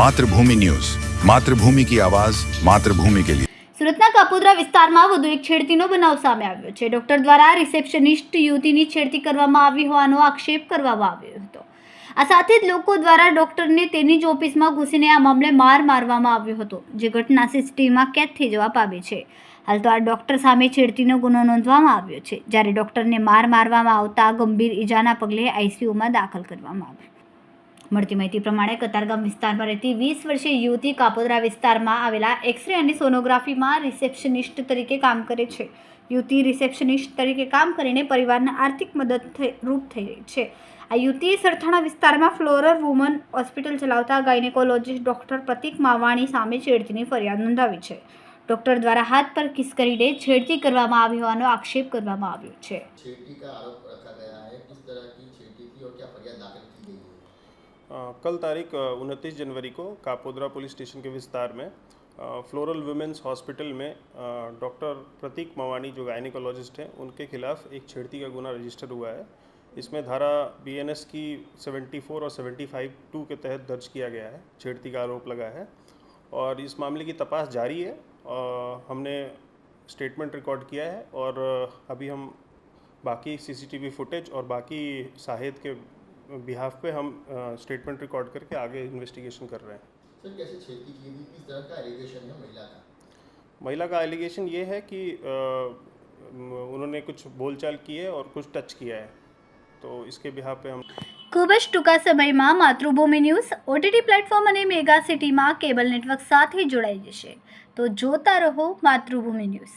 Mathrubhumi news. Mathrubhumi કી આવાજ, માતૃભૂમિ કે લીએ સુરતના કાપોદ્રા વિસ્તારમાં વધુ એક છેડતીનો બનાવ સામે આવ્યો છે. ડોક્ટર દ્વારા રિસેપ્શનિસ્ટ યુવતીની છેડતી કરવામાં આવી હોવાનો આક્ષેપ કરવામાં આવ્યો હતો. આ સાથે જ લોકો દ્વારા ડોક્ટરને તેની જ ઓફિસમાં ઘૂસીને આ મામલે માર મારવામાં આવ્યો હતો, જે ઘટના સીસીટીવીમાં કેદ થઈ જવા પામી છે. હાલ તો આ ડોક્ટર સામે છેડતીનો ગુનો નોંધવામાં આવ્યો છે, જ્યારે ડોક્ટરને માર મારવામાં આવતા ગંભીર ઈજાના પગલે આઈસીયુમાં દાખલ કરવામાં આવ્યો. મળતી માહિતી પ્રમાણે કતારગામ વિસ્તારમાં રહેતી વીસ વર્ષીય યુવતી કાપોદરા વિસ્તારમાં આવેલા એક્સરે અને સોનોગ્રાફીમાં રિસેપ્શનિસ્ટ તરીકે કામ કરે છે. યુવતી રિસેપ્શનિસ્ટ તરીકે કામ કરીને પરિવારને આર્થિક મદદ રૂપ થઈ રહી છે. આ યુવતીએ સરથાણા વિસ્તારમાં ફ્લોરર વુમન હોસ્પિટલ ચલાવતા ગાયનેકોલોજીસ્ટ ડૉક્ટર પ્રતિક માવાણી સામે છેડતીની ફરિયાદ નોંધાવી છે. ડૉક્ટર દ્વારા હાથ પર કિસ કરીને છેડતી કરવામાં આવી હોવાનો આક્ષેપ કરવામાં આવ્યો છે. कल तारीख उनतीस जनवरी को कापोद्रा पुलिस स्टेशन के विस्तार में फ्लोरल वुमेंस हॉस्पिटल में डॉक्टर प्रतीक मवानी जो गायनिकोलॉजिस्ट हैं उनके खिलाफ एक छेड़ती का गुना रजिस्टर हुआ है। इसमें धारा बी एन एस की 74 और 75 टू के तहत दर्ज किया गया है छेड़ती का आरोप लगा है। और इस मामले की तपास जारी है अ, हमने स्टेटमेंट रिकॉर्ड किया है और अभी हम बाकी सीसीटीवी फुटेज और बाकी शाहिद के बिहाफ पे हम स्टेटमेंट रिकॉर्ड करके आगे इन्वेस्टिगेशन कर रहे हैं सर कैसे छेड़ती की थी किस तरह का एलिगेशन है महिला का महिला का एलिगेशन ये है कि अ, उन्होंने कुछ बोलचाल की है और कुछ टच किया है तो इसके बिहाफ पे हम ખૂબ જ ટૂંકા સમયમાં માતૃભૂમિ ન્યૂઝ ઓટીટી પ્લેટફોર્મ અને મેગા સિટીમાં કેબલ નેટવર્ક સાથે જોડાઈ જશે તો જોતા રહો માતૃભૂમિ ન્યૂઝ